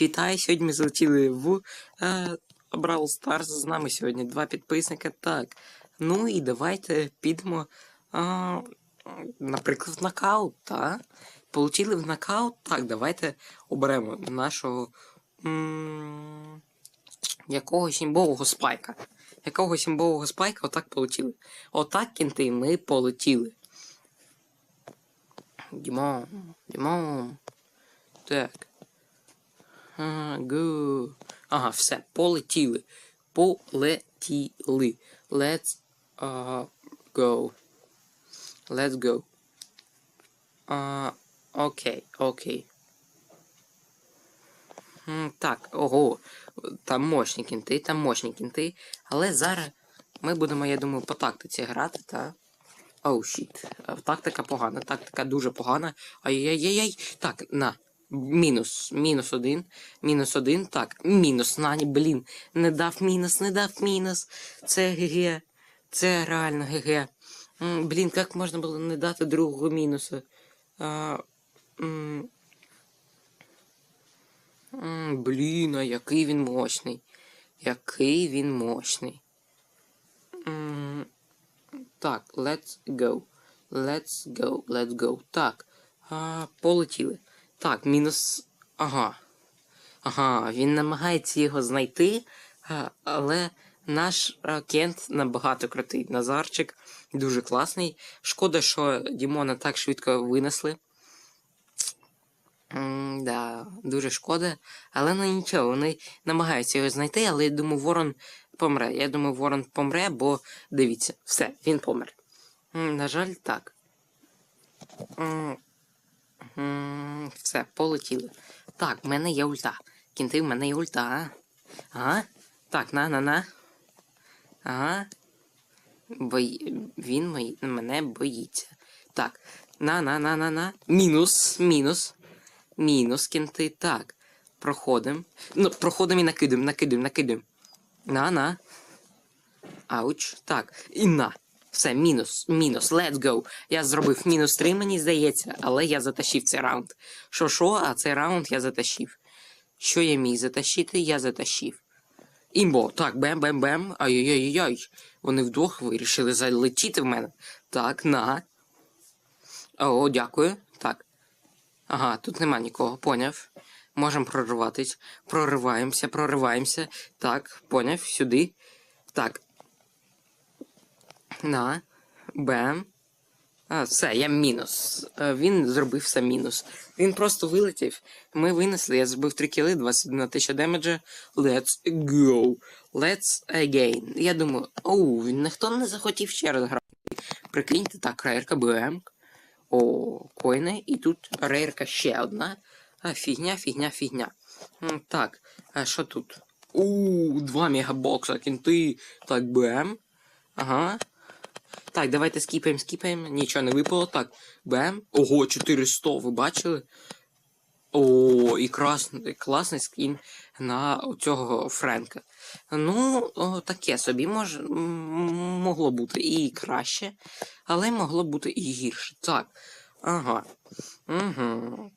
Вітаю, сьогодні ми залетіли в е, Brawl Stars. З нами сьогодні два підписника. Так. Ну і давайте підемо, е, наприклад, в нокаут, так? Получили в нокаут? Так, давайте оберемо нашого м- якогось імбового спайка. Якогось імбового спайка отак полетіли. Отак кінти ми полетіли. Дімон, Дімон. Так. Ага, гу. Ага, все, полетіли. Полетіли. Let's uh, go. Let's go. А, окей, окей. Так, ого. Там мощні кінти, там мощні кінти. Але зараз ми будемо, я думаю, по тактиці грати, та. Оу, щіт. Тактика погана, тактика дуже погана. Ай-яй-яй-яй. Так, на. Мінус. Мінус один. Мінус один. Так. Мінус. Нані, блін. Не дав мінус, не дав мінус. Це ГГ. Це реально ГГ. Блін, як можна було не дати другого мінуса? А, м, м, Блін, а який він мощний. Який він мощний. М, Так, let's go. Let's go, let's go. Так. А, полетіли. Так, мінус. Ага. Ага, він намагається його знайти, але наш Кент набагато крутий. Назарчик дуже класний. Шкода, що Дімона так швидко винесли. Да, дуже шкода. Але ну нічого, вони намагаються його знайти, але я думаю, Ворон помре. Я думаю, Ворон помре, бо дивіться, все, він помер. На жаль, так. Все, полетіли. Так, в мене є ульта. Кінти, в мене є ульта. Ага. Так, на, на, на. Ага. Бої... Він мої... мене боїться. Так. На, на, на, на, на. Мінус, мінус. Мінус, кінти. Так. Проходим. Ну, проходим і накидуємо, накидуємо, накидуємо. На, на. Ауч. Так. І на. Все, мінус, мінус, let's go. Я зробив мінус 3, мені здається, але я затащив цей раунд. Що що, а цей раунд я затащив. Що я міг затащити, я затащив. Імбо, так, бем-бем-бем. Ай-яй-яй-яй. Вони вдвох вирішили залетіти в мене. Так, на. О, дякую. Так. Ага, тут нема нікого, поняв. Можемо прориватись. Прориваємося, прориваємося. Так, поняв, сюди. Так. На. Бем. А, все, я мінус. Е, Він зробив все мінус. Він просто вилетів. Ми винесли, я зробив 3 кіли, 21 тисяча демеджа. Let's go. Let's again. Я думаю, оу, він ніхто не захотів ще раз грати. Прикиньте, так, рейерка БМ. О, коїни. І тут рейерка ще одна. Фігня, фігня, фігня. Так, а що тут? У, 2 мегабокса, кінти. Так, БМ. Ага. Так, давайте скіпаємо, скіпаємо. Нічого не випало. Так, бем. Ого, 400, ви бачили? О, і красний, класний скін на цього Френка. Ну, о, таке собі мож, могло бути і краще, але могло бути і гірше. Так. Ага. Угу.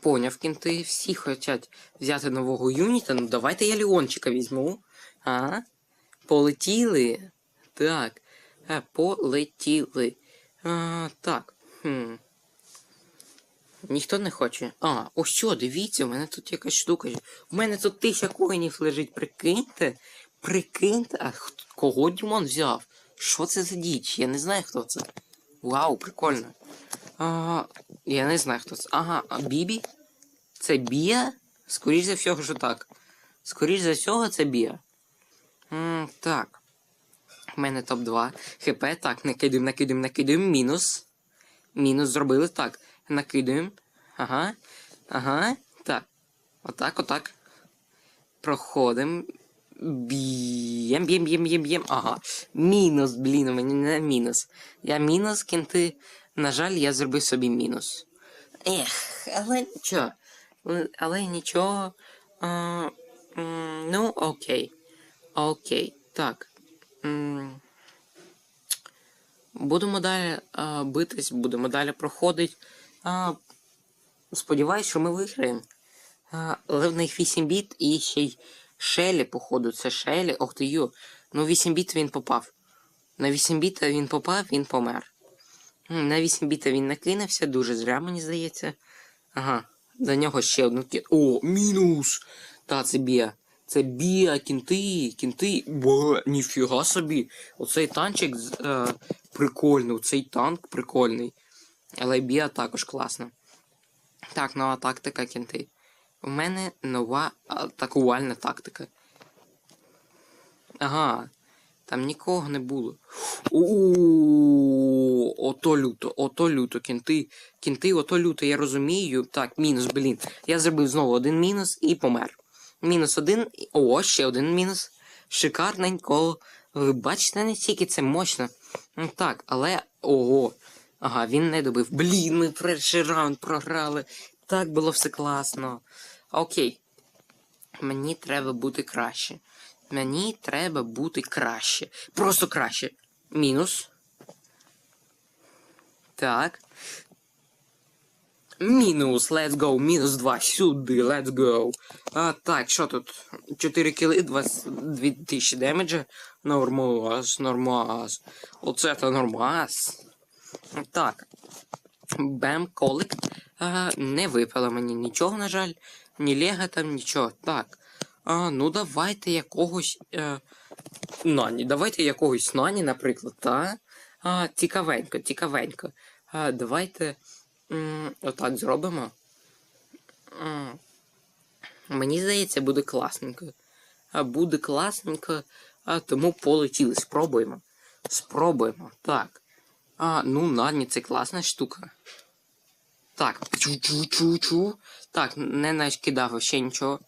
Поняв, кінти. Всі хочуть взяти нового юніта. Ну давайте я Леончика візьму. А? Полетіли. Так. Е, полетіли. А, так. Хм. Ніхто не хоче. А, ось що, дивіться, у мене тут якась штука. У мене тут тисяча коїнів лежить, прикиньте. Прикиньте, а кого Дімон взяв? Що це за діч? Я не знаю, хто це. Вау, прикольно. А, я не знаю, хто це. Ага, а Бібі? Це Бія? Скоріш за всього, що так. Скоріш за всього, це Бія. М, так. У мене топ-2. ХП. Так, накидуємо, накидуємо, накидуємо. Мінус. Мінус зробили. Так. Накидуємо. Ага. Ага. Так. Отак, отак. Проходимо. Б'єм, б'єм, б'єм, б'єм, б'єм. Ага. Мінус, блін, у мені не мінус. Я мінус, кінти. На жаль, я зробив собі мінус. Ех, але нічого. Але- нічого. А, ну, окей. Окей. Так. Будемо далі битись, будемо далі проходити. Сподіваюсь, що ми виграємо. Але в них 8 біт і ще й Шелі, походу, це Шелі. Ох ти йо. Ну 8 біт він попав. На 8 біта він попав, він помер. На 8 біта він накинувся, дуже зря, мені здається. Ага, до нього ще одну кі... О, мінус! Та, це Біа. Це Біа, кінти, кінти. Бо, ніфіга собі. Оцей танчик е, прикольний, оцей танк прикольний. Але Біа також класна. Так, нова тактика кінти. У мене нова атакувальна тактика. Ага. Там нікого не було. Ото люто, ото люто, кінти, кінти, ото люто, я розумію. Так, мінус, блін. Я зробив знову один мінус і помер. Мінус один. О, ще один мінус. Шикарненько. Ви бачите, наскільки це мощно. Ну, Так, але. Ого. Ага, він не добив. Блін, ми перший раунд програли. Так було все класно. Окей. Мені треба бути краще. Мені треба бути краще. Просто краще. Мінус. Так. Мінус, let's go, мінус 2, сюди, let's go. А, так, що тут? 4 кіли, 2000 демеджа. Нормас, нормас. Оце то нормас. Так. Бем колект. А, не випало мені нічого, на жаль. Ні лего там, нічого. Так. А, ну давайте якогось. Е, нані. Давайте якогось нані, наприклад, та? А, цікавенько, цікавенько. А, давайте. Отак зробимо. Мені здається, буде класненько. А буде класненько, а тому полетіли. Спробуємо. Спробуємо. Так. А, ну, Нані, це класна штука. Так, чу-чу-чу-чу. Так, не накидав ще нічого.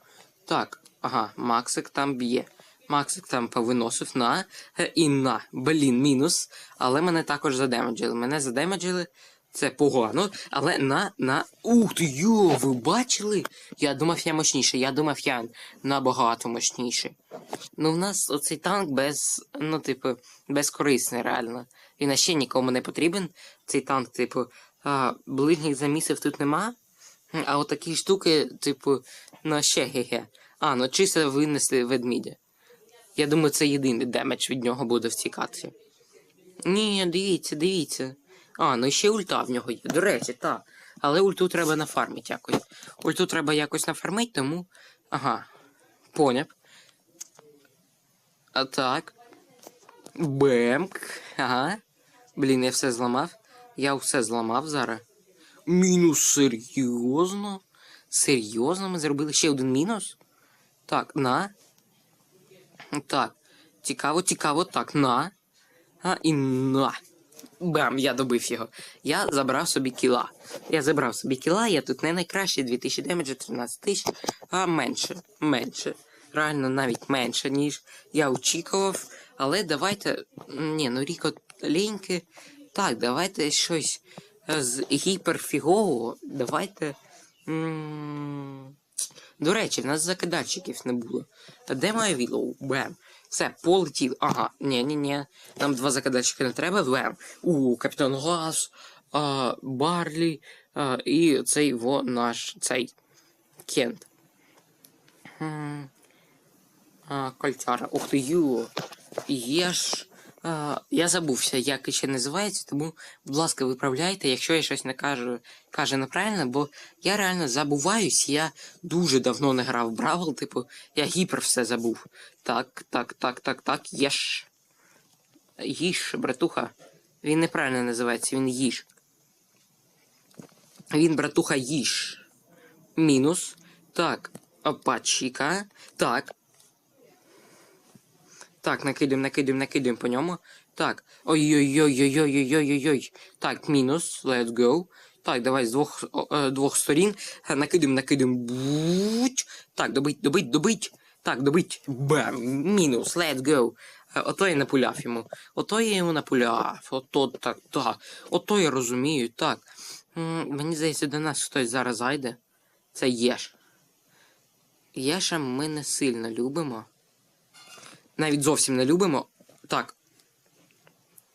Так, ага, Максик там б'є. Максик там повиносив на е, і на. Блін, мінус. Але мене також задемеджили. Мене задемеджили. Це погано. Але на, на. Ух ти йо, ви бачили? Я думав, я мощніший. Я думав, я набагато мощніший. Ну, в нас оцей танк без, ну, типу, безкорисний, реально. Він ще нікому не потрібен. Цей танк, типу, а, ближніх замісів тут нема. А от такі штуки, типу, ну ще ге-ге. А, ну чисто винесли ведмідя. Я думаю, це єдиний демедж від нього буде в цій катці. Ні, дивіться, дивіться. А, ну ще ульта в нього є. До речі, так. Але ульту треба нафармити якось. Ульту треба якось нафармити, тому. Ага. Поняв. А так. Бемк. Ага. Блін, я все зламав. Я все зламав зараз. Мінус серйозно? Серйозно ми зробили ще один мінус? Так, на. Так. Цікаво, цікаво, так, на. А, і на. Бам, я добив його. Я забрав собі кіла. Я забрав собі кіла, я тут не найкращий 2000 демеджа, 13 тисяч, а менше. Менше. Реально навіть менше, ніж я очікував. Але давайте. Ні, ну Ріко ліньки. Так, давайте щось е, з гіперфігового. Давайте. м, До речі, в нас закидальщиків не було. Де моя вілоу? Бем. Все, полетів. Ага, ні, ні, ні. Нам два закидальщика не треба. Вем. У, капітан Газ, а, Барлі а, і цей во наш цей Кент. А, кольцяра. Ух ти ю. Є ж. Я забувся, як ще називається, тому, будь ласка, виправляйте, якщо я щось не кажу, каже неправильно, бо я реально забуваюсь, я дуже давно не грав в Бравл, типу, я гіпер все забув. Так, так, так, так, так, єш. Їж, братуха. Він неправильно називається, він їж. Він, братуха, їж. Мінус. Так, опачіка. Так, так, накидуємо, накидуємо, накидуємо по ньому. Так. Ой-ой-ой-ой-ой-ой-ой-ой. Так, мінус. Let's go. Так, давай з двох, о, е, двох сторін. Накидуємо, накидуємо. Так, добить, добить, добить. Так, добить. Бам. Мінус. Let's go. Е, Ото я напуляв йому. Ото я йому напуляв. Ото так, так. Ото я розумію. Так. Мені здається, до нас хтось зараз зайде. Це Єш. Єша ми не сильно любимо навіть зовсім не любимо. Так.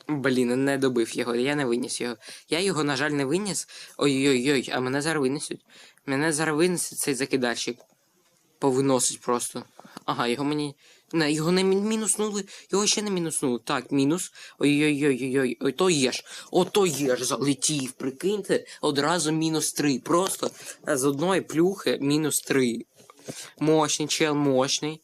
Блін, не добив його, я не виніс його. Я його, на жаль, не виніс. Ой-ой-ой, а мене зараз винесуть. Мене зараз винесе цей закидальщик. Повиносить просто. Ага, його мені. Не, його не мінуснули, його ще не мінуснули. Так, мінус. Ой-ой-ой-ой-ой. Ой, то є ж. Ото є ж залетів. Прикиньте, одразу мінус три. Просто з одної плюхи мінус три. Мощний чел, мощний.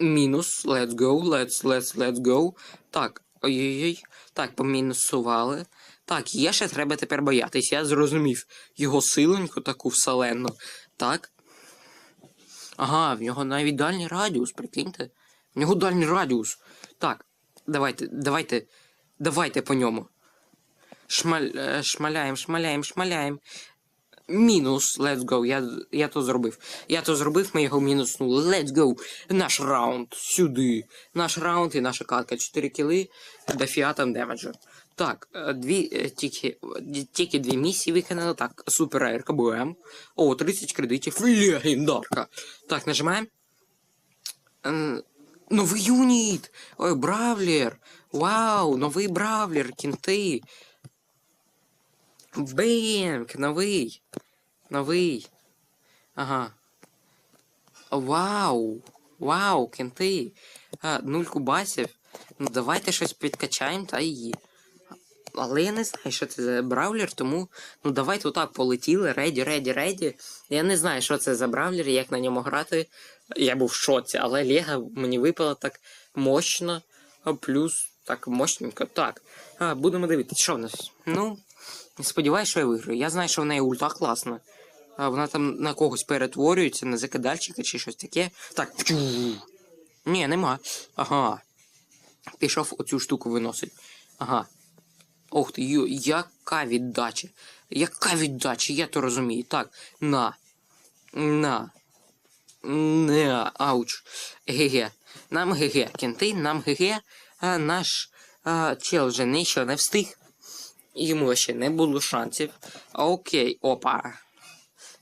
Мінус. Let's go. Let's, let's, let's go. Так. Ой-ой-ой. Так, помінусували. Так, є ще треба тепер боятись. Я зрозумів його силеньку таку вселенну. Так. Ага, в нього навіть дальній радіус, прикиньте. В нього дальній радіус. Так, давайте, давайте, давайте по ньому. Шмаль, е, шмаляємо, шмаляємо, шмаляємо. Мінус, let's go. Я, я то зробив. Я то зробив, ми його мінуснули. Let's go. Наш раунд сюди. Наш раунд і наша катка. 4 кіли до фіатом демеджу. Так, е, дві, е, тільки, тільки дві місії виконали. Так, супер аерка БМ. О, 30 кредитів. Легендарка. Так, нажимаємо. Новий юніт! Ой, Бравлер! Вау, новий Бравлер, кінти. Бенк, новий. Новий. Ага. Вау! Вау, кінти. А, нуль кубасів. Ну давайте щось підкачаємо та її. Але я не знаю, що це за бравлер, тому ну давайте отак полетіли. Реді, реді, реді. Я не знаю, що це за бравлер, як на ньому грати. Я був в шоці, але Лего мені випало так мощно, а плюс так мощненько. Так. А, будемо дивитися, що в нас. Ну, сподіваюсь, що я виграю. Я знаю, що в неї ульта класна. А вона там на когось перетворюється, на закидальчика чи щось таке. Так. Ні, нема. Ага. Пішов оцю штуку виносить. Ага. Ох ти, ю, яка віддача. Яка віддача, я то розумію. Так, на. На. Не, ауч. ГГ. Нам ГГ. Кенти, нам ГГ. А наш а, чел вже нічого не встиг. Йому ще не було шансів. Окей, опа.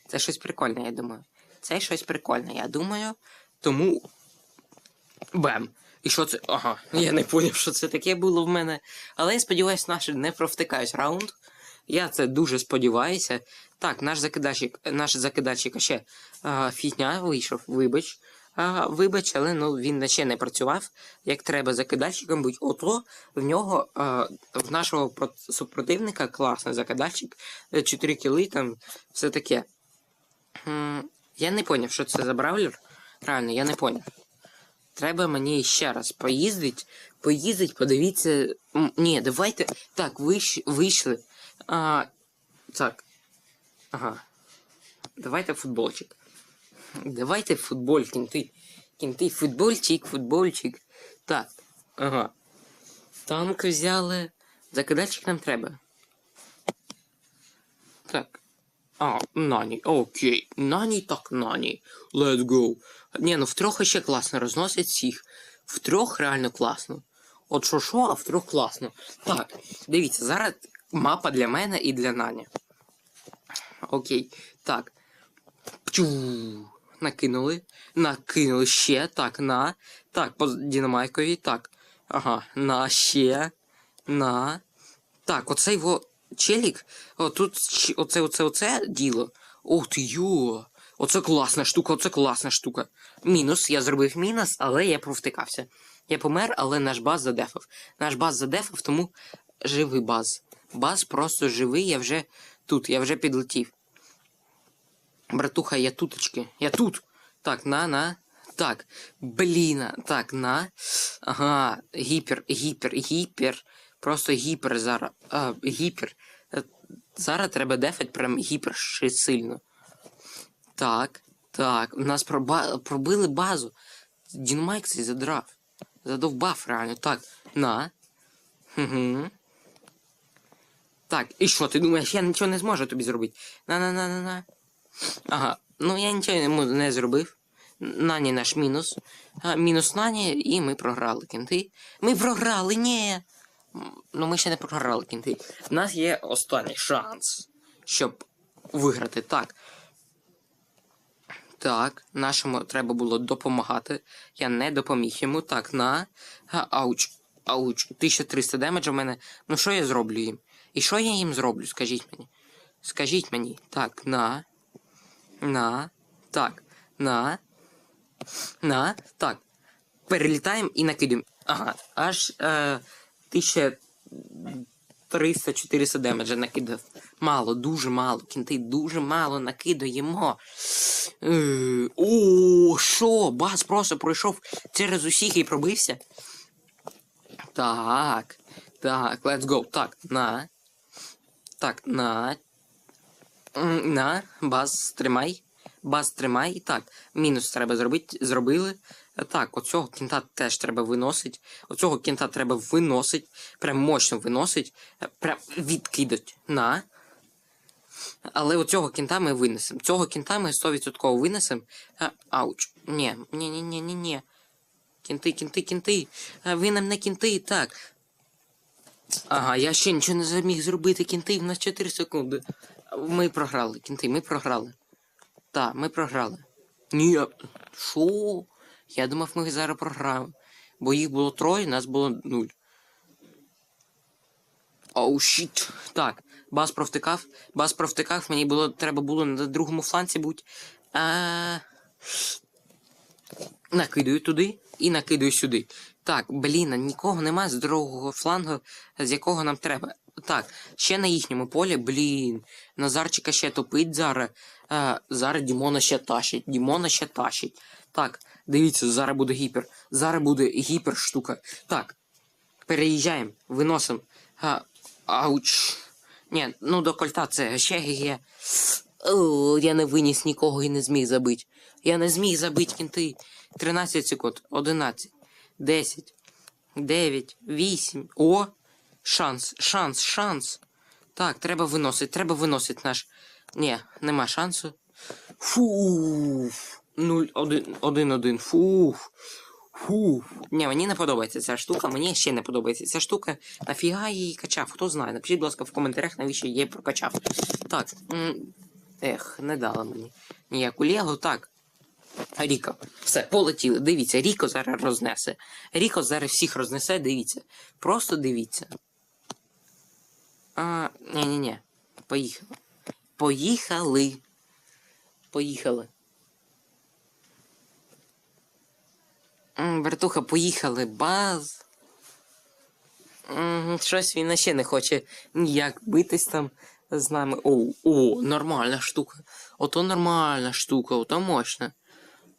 Це щось прикольне, я думаю. Це щось прикольне, я думаю. Тому. Бем. І що це? Ага, я не поняв, що це таке було в мене. Але я сподіваюся, наші не провтикають раунд. Я це дуже сподіваюся. Так, наш закидальщик, наш закидальщик ще а, фітня вийшов, вибач. А, вибач, але ну, він ще не працював. Як треба закидальщиком бути. Ото в нього, а, в нашого супротивника класний закидальщик. 4 кіли, там все таке. Я не поняв, що це за бравлер. Реально, я не поняв. Треба мені ще раз поїздить, поїздить, подивіться. Ні, давайте. Так, виш... вийшли. А, так. Ага. Давайте футбольчик. Давайте футболь, кінти. Кінти, футбольчик, футбольчик. Так. Ага. Танк взяли. Закидальчик нам треба. Так. А, Нані, окей. Нані так Нані. Let's go. Ні, ну втрьох ще класно розносять всіх. Втрьох реально класно. От що що, а втрьох класно. Так, дивіться, зараз мапа для мене і для Нані. Окей. Так. Пчу. Накинули. Накинули ще. Так, на. Так, по Дінамайкові. Так. Ага. На ще. На. Так, оцей во челік. О, тут оце, оце, оце діло. Ух ти йо. Оце класна штука, оце класна штука. Мінус, я зробив мінус, але я провтикався. Я помер, але наш баз задефав. Наш баз задефав, тому живий баз. Баз просто живий, я вже тут, я вже підлетів. Братуха, я туточки. Я тут. Так, на, на. Так. Бліна. Так, на. Ага. Гіпер, гіпер, гіпер. Просто гіпер зараз. А, гіпер. Е, Зараз треба дефать прям гіпер ще сильно. Так. Так. У нас проба... пробили базу. Дінмайк цей задрав. Задовбав реально. Так. На. Угу. Так, і що, ти думаєш, я нічого не зможу тобі зробити? На-на-на-на-на. Ага, ну я нічого не зробив. Нані наш мінус. А, мінус Нані, і ми програли кінти. Ми програли, ні. Ну ми ще не програли кінти. У нас є останній шанс, щоб виграти. Так. Так, нашому треба було допомагати. Я не допоміг йому. Так, на. Ауч. Ауч. 1300 демеджа в мене. Ну що я зроблю їм? І що я їм зроблю? Скажіть мені. Скажіть мені. Так, на. На. Так. На. На. Так. Перелітаємо і накидаємо. Ага. Аж е, 1300-400 демеджа накидав. Мало, дуже мало. Кінти дуже мало накидаємо. Е, О, що? Бас просто пройшов через усіх і пробився. Так. Так, let's go. Так, на. Так, на. На. Бас, тримай. Бас, тримай. І Так, мінус треба зробити. Зробили. Е, Так, оцього кінта теж треба виносить. Оцього кінта треба виносить. Прям мощно виносить. Е, Прям відкидать. На. Але оцього кінта ми винесемо. Цього кінта ми 100% винесемо. Ауч. Ні, ні, ні, ні, ні, ні. Кінти, кінти, кінти. Ви нам не кінти, так. Ага, я ще нічого не зміг зробити. Кінти, в нас 4 секунди. Ми програли, кінти, ми програли. Так, ми програли. Ні. Що? Я думав, ми зараз програємо. Бо їх було троє, нас було нуль. Оу, щіт. Так, бас провтикав. Бас провтикав, мені було, треба було на другому фланці бути. А... Накидаю туди і накидаю сюди. Так, блін, нікого нема з другого флангу, з якого нам треба. Так, ще на їхньому полі, блін. Назарчика ще топить зараз. А, зараз Дімона ще тащить. Дімона ще тащить. Так, дивіться, зараз буде гіпер. Зараз буде гіпер штука. Так, переїжджаємо, виносимо. Ауч. Ні, ну до кольта це ще. О, я не виніс нікого і не зміг забити. Я не зміг забити кінти. 13 секунд, 11, 10, 9, 8. О! Шанс, шанс, шанс. Так, треба виносити, треба виносити наш. Ні, нема шансу. Фу. 0, 1, 1, 1. Фуф. Фу. Ні, мені не подобається ця штука, мені ще не подобається ця штука. Нафіга її качав? Хто знає? Напишіть, будь ласка, в коментарях, навіщо я її прокачав. Так. Ех, не дала мені ніяку легу. Так. Ріко. Все, полетіли. Дивіться, Ріко зараз рознесе. Ріко зараз всіх рознесе, дивіться. Просто дивіться. А, ні-ні-ні. Поїхали. Поїхали. Поїхали. Братуха, поїхали. Баз. Щось він ще не хоче ніяк битись там з нами. О, о, нормальна штука. Ото нормальна штука, ото мощна.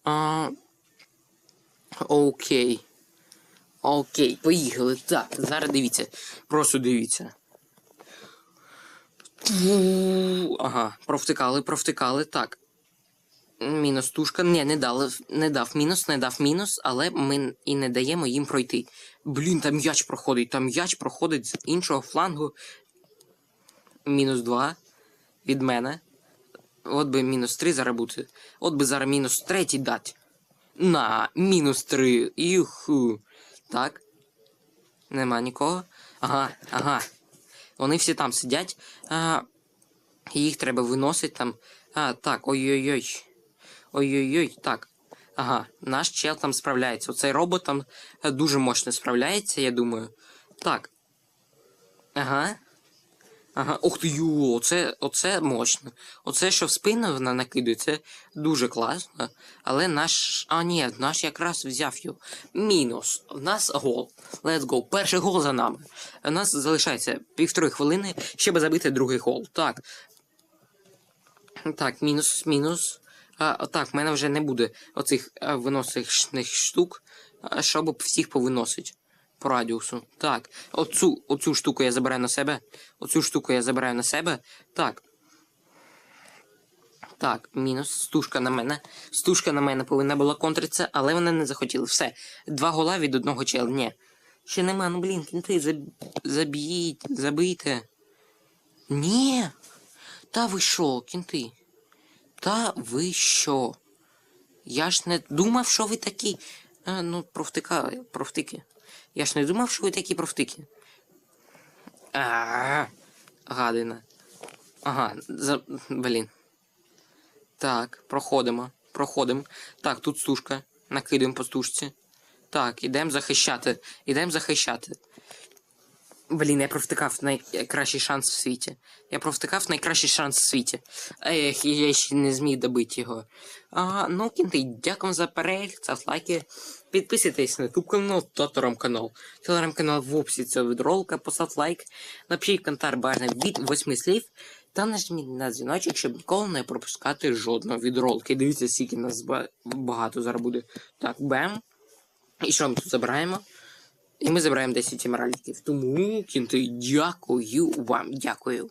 А... Окей. Окей, поїхали. Так, зараз дивіться. Просто дивіться. Ага, провтикали, провтикали. Так. Мінус тушка. Ні, не дали, не дав мінус, не дав мінус, але ми і не даємо їм пройти. Блін, там м'яч проходить, там м'яч проходить з іншого флангу. Мінус 2 від мене. От би мінус 3 зараз бути. От би зараз мінус 3 дати. На, мінус 3. Юху. Так. Нема нікого. Ага, ага. Вони всі там сидять. А, їх треба виносити там. А, так, ой-ой-ой. Ой-ой-ой, так. Ага, наш чел там справляється. Оцей робот там е, дуже мощно справляється, я думаю. Так. Ага. Ага, ух ти йо, оце, оце мощно. Оце, що в спину вона накидує, це дуже класно. Але наш. А, ні, наш якраз взяв його. Мінус. У нас гол. Let's go. Перший гол за нами. У нас залишається півтори хвилини, щоб забити другий гол. Так. Так, мінус, мінус. А, так, в мене вже не буде оцих виносних штук, щоб всіх повиносить по радіусу. Так, оцю, оцю штуку я забираю на себе. Оцю штуку я забираю на себе. Так. Так, мінус. Стушка на мене. Стушка на мене повинна була контритися, але вони не захотіли. Все. Два гола від одного чела. Ні. Ще нема, ну блін, кінти, заб... заб'їть, забийте. Ні. Та ви що, кінти? Та ви що? Я ж не думав, що ви такі. А, ну, провтика, провтики. Я ж не думав, що ви такі провтики. А, гадина. Ага, за... блін. Так, проходимо. Проходимо. Так, тут стужка. Накидаємо по стужці. Так, ідемо захищати. Ідемо захищати. Блін, я провтикав найкращий шанс в світі. Я провтикав найкращий шанс в світі. Ех, я ще не зміг добити його. А, ну, кінти, дякую за перегляд, ставте лайки. Підписуйтесь на YouTube канал та телеграм-канал. Телеграм-канал в описі цього відролика, поставте лайк, напишіть коментар бажано від восьми слів. Та нажміть на дзвіночок, щоб ніколи не пропускати жодного відролики. Дивіться, скільки нас багато зараз буде. Так, бем. І що ми тут забираємо? І ми забираємо 10 емеральдів. Тому кінти, дякую вам, дякую.